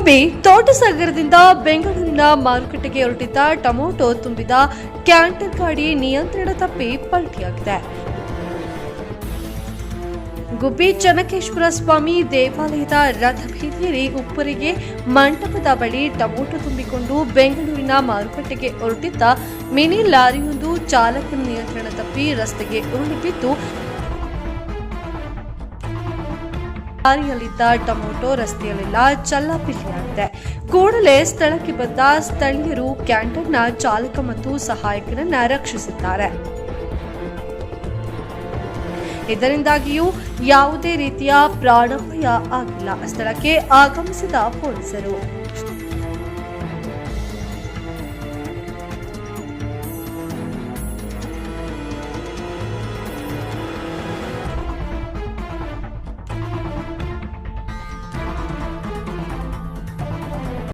ಗುಬ್ಬಿ ತೋಟಸಾಗರದಿಂದ ಬೆಂಗಳೂರಿನ ಮಾರುಕಟ್ಟೆಗೆ ಹೊರಟಿದ್ದ ಟೊಮೊಟೊ ತುಂಬಿದ ಕ್ಯಾಂಟರ್ ಗಾಡಿ ನಿಯಂತ್ರಣ ತಪ್ಪಿ ಪಲ್ಟಿಯಾಗಿದೆ. ಗುಬ್ಬಿ ಚನ್ನಕೇಶ್ವರ ಸ್ವಾಮಿ ದೇವಾಲಯದ ರಥಭೀತಿಯಲ್ಲಿ ಉಪ್ಪರಿಗೆ ಮಂಟಪದ ಬಳಿ ಟೊಮೊಟೊ ತುಂಬಿಕೊಂಡು ಬೆಂಗಳೂರಿನ ಮಾರುಕಟ್ಟೆಗೆ ಹೊರಟಿದ್ದ ಮಿನಿ ಲಾರಿಯೊಂದು ಚಾಲಕನ ನಿಯಂತ್ರಣ ತಪ್ಪಿ ರಸ್ತೆಗೆ ಉರುಳಿ ಬಿದ್ದು ಲಾರಿಯಲ್ಲಿದ್ದ ಟೊಮೊಟೊ ರಸ್ತೆಯಲ್ಲೆಲ್ಲ ಚಲ್ಲಾಪಿಲ್ಲಿಯಾಗಿದೆ ಕೂಡಲೇ ಸ್ಥಳಕ್ಕೆ ಬಂದ ಸ್ಥಳೀಯರು ಕ್ಯಾಂಟರ್ನ ಚಾಲಕ ಮತ್ತು ಸಹಾಯಕರನ್ನ ರಕ್ಷಿಸಿದ್ದಾರೆ. ಇದರಿಂದಾಗಿಯೂ ಯಾವುದೇ ರೀತಿಯ ಪ್ರಾಣಾಪಾಯ ಆಗಿಲ್ಲ. ಸ್ಥಳಕ್ಕೆ ಆಗಮಿಸಿದ ಪೊಲೀಸರು.